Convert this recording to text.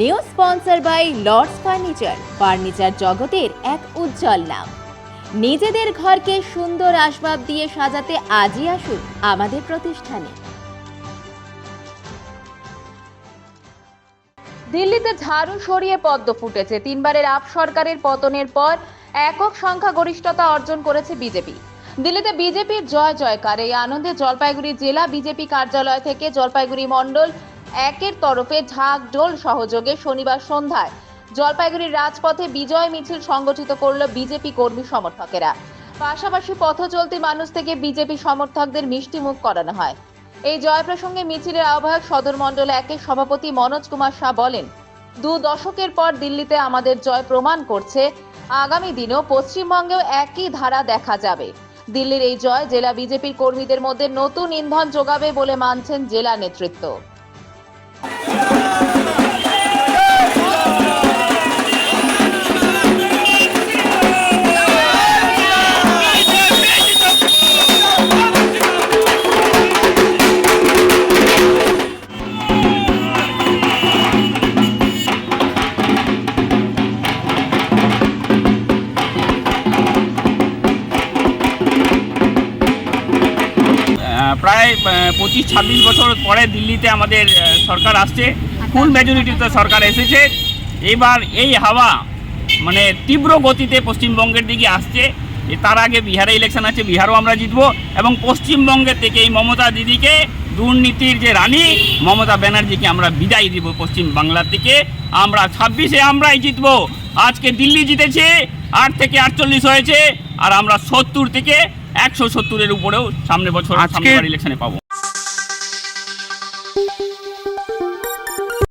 New sponsor by Lords furniture. Furniture জগতের এক উজ্জ্বল নাম। নিজেদের ঘরকে সুন্দর আসবাব দিয়ে সাজাতে আজই আসুন আমাদের প্রতিষ্ঠানে। দিল্লিতে ঝাড়ু সরিয়ে পদ্ম ফুটেছে। তিনবারের আপ সরকারের পতনের পর একক সংখ্যাগরিষ্ঠতা অর্জন করেছে বিজেপি। দিল্লিতে বিজেপির জয় জয়কার। এই আনন্দে জলপাইগুড়ি জেলা বিজেপি কার্যালয় থেকে জলপাইগুড়ি মণ্ডল একের তরফে ঝাঁক ডোল সহযোগে শনিবার সন্ধ্যায় জলপাইগুড়ির রাজপথে বিজয় মিছিল সংগঠিত করল বিজেপি কর্মী সমর্থকেরা। পাশাপাশি পথ চলতি মানুষ থেকে বিজেপি সমর্থকদের মিষ্টি মুখ করানো হয়। এই জয় প্রসঙ্গে মিছিলের আহ্বায়ক সদর মণ্ডল একের সভাপতি মনোজ কুমার শাহ বলেন, দু দশকের পর দিল্লিতে আমাদের জয় প্রমাণ করছে, আগামী দিনেও পশ্চিমবঙ্গেও একই ধারা দেখা যাবে। দিল্লির এই জয় জেলা বিজেপির কর্মীদের মধ্যে নতুন ইন্ধন যোগাবে বলে মানছেন জেলা নেতৃত্ব। প্রায় পঁচিশ, ছাব্বিশ বছর পরে দিল্লিতে আমাদের সরকার আসছে। ফুল মেজরিটিতে সরকার এসেছে। এবার এই হাওয়া মানে তীব্র গতিতে পশ্চিমবঙ্গের দিকে আসছে। তার আগে বিহারে ইলেকশন আছে, বিহারও আমরা জিতবো। এবং পশ্চিমবঙ্গের থেকে এই মমতা দিদিকে, দুর্নীতির যে রানী, মমতা ব্যানার্জিকে আমরা বিদায় দিব পশ্চিম বাংলা থেকে আমরা ছাব্বিশে আমরাই জিতবো। আজকে দিল্লি জিতেছে, আট থেকে আটচল্লিশ হয়েছে, আর আমরা সত্তর থেকে একশো সত্তরের উপরেও সামনে বছর আজকে- ইলেকশনে পাবো।